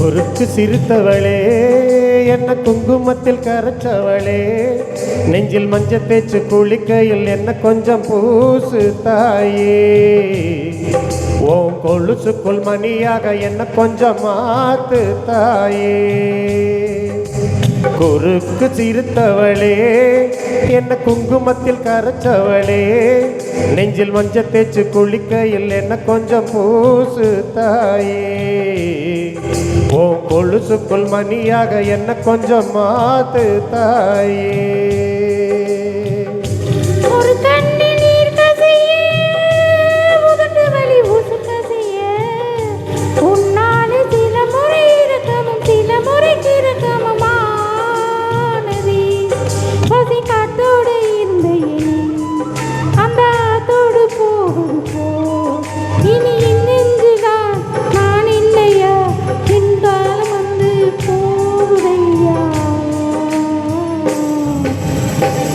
பொறுத்து சிரித்தவளே என்ன குங்குமத்தில் கரைச்சவளே. நெஞ்சில் மஞ்சள் தேய்ச்சு குளிக்கையில் என்ன கொஞ்சம் பூசு தாயே ஓம் கொலுசுக்குள் மணியாக என்ன கொஞ்சம் மாத்து தாயே குறுக்கு சிறுத்தவளே என்ன குங்குமத்தில் கரைச்சவளே. நெஞ்சில் மஞ்ச தேய்ச்சு குளிக்கையில் என்ன கொஞ்சம் பூசு தாயே ஓ கொலுசுக்குள் மணியாக என்ன கொஞ்சம் மாத்து தாயே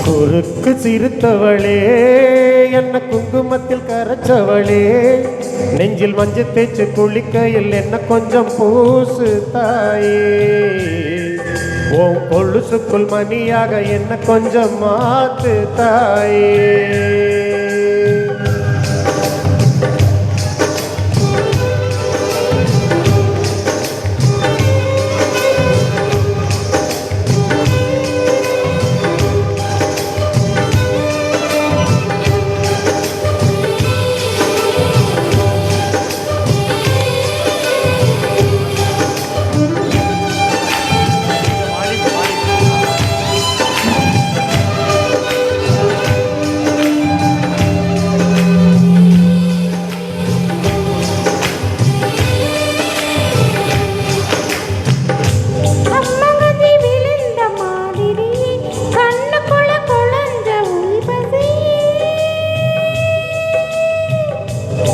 குறுக்கு சிரித்தவளே என்ன குங்குமத்தில் கரைச்சவளே. நெஞ்சில் மஞ்சள் தேய்ச்சி குளிக்கையில் என்ன கொஞ்சம் பூசு தாயே. ஓ கொலுசுக்குள் மணியாக என்ன கொஞ்சம் மாத்து தாயே.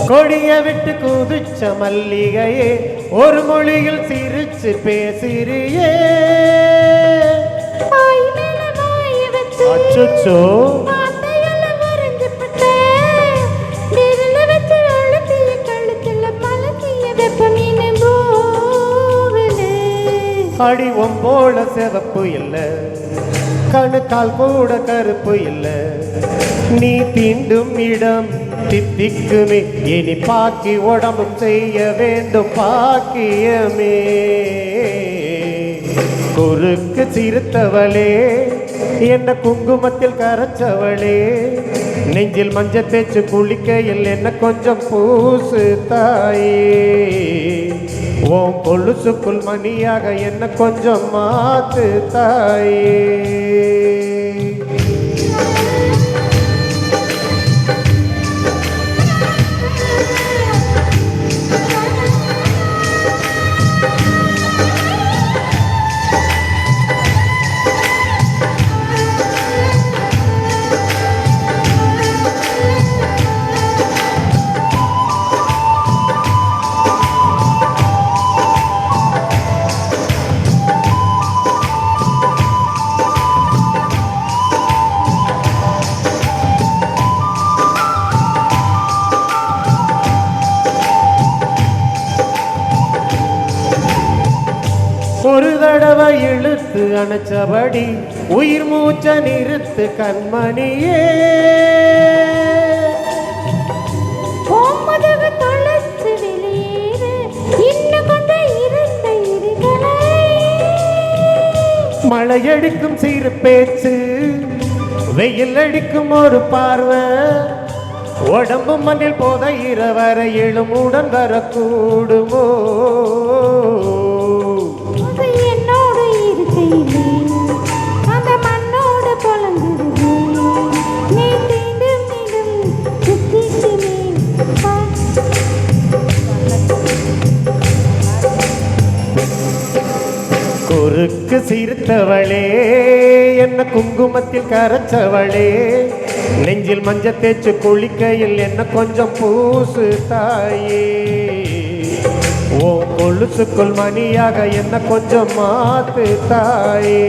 கொடிய விட்டு குதிச்ச மல்லிகையே ஒரு மொழியில் சிரிச்சு பேசிறியே. அச்சோ வார்த்தைகள வரைஞ்சு பட்ட விரல வச்சு அழுத்திய கழுத்துல பழக்கிய வெப்ப மீன் போகுது அடி ஒம்போல சிவப்பு இல்ல கணுக்கால் கூட கருப்பு இல்ல. நீ தீண்டும் இடம் தித்திக்குமே இனி பாக்கி உடம்பும் செய்ய வேண்டும் பாக்கியமே. குறுக்கு சிரித்தவளே என்ன குங்குமத்தில் கரைச்சவளே. நெஞ்சில் மஞ்ச தேய்ச்சு குளிக்கையில் என்ன கொஞ்சம் பூசு தாயே. ஓம் கொலுசுக்குள் மணியாக என்ன கொஞ்சம் மாத்து தாயே. தடவை இழுத்து அணைச்சபடி உயிர் மூச்ச நிறுத்து கண்மணியே. மழையடிக்கும் சீரு பேச்சு வெயில் அடிக்கும் ஒரு பார்வை. உடம்பு மண்ணில் போத இரவர எழுமுடன் வரக்கூடுமோ? குறுக்கு சீர்த்தவளே என்ன குங்குமத்தில் கரைச்சவளே. நெஞ்சில் மஞ்ச தேய்ச்சு குளிக்கையில் என்ன கொஞ்சம் பூசு தாயே. ஓ கொலுசுக்குள் மணியாக என்ன கொஞ்சம் மாத்து தாயே.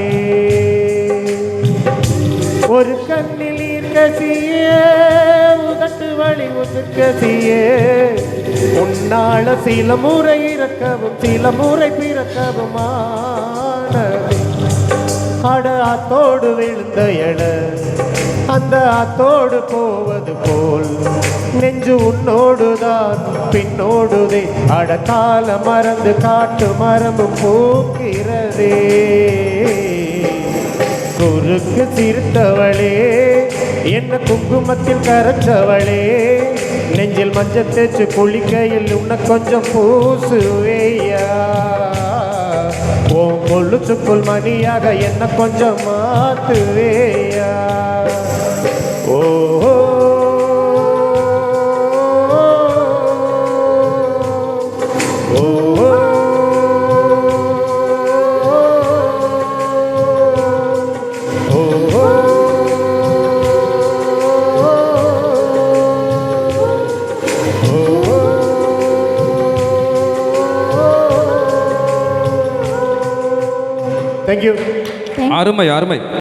ஒரு கண்ணில் ஈர்க்கசிய உதட்டு வழி உசுக்கசிய உன்னால சில முறை இறக்கவும் சில முறை பிறக்கவுமான வெட்கவுமானது அட ஆத்தோடு விழுந்த எட அந்த அத்தோடு போவது போல். நெஞ்சு உன்னோடுதான் பின்னோடுதே. அட கால மறந்து காட்டு மரபு போக்கிறதே. குறுக்கு சிரித்தவளே என்ன குங்குமத்தில் கரைச்சவளே நெஞ்சில் மஞ்சள் தேய்ச்சு குளிக்கையில் உன்னை கொஞ்சம் பூசுவேயா ஓ கொள்ளுச்சுக்குள் மணியாக என்ன கொஞ்சம் மாத்துவேயா தேங்க்யூ அருமை அருமை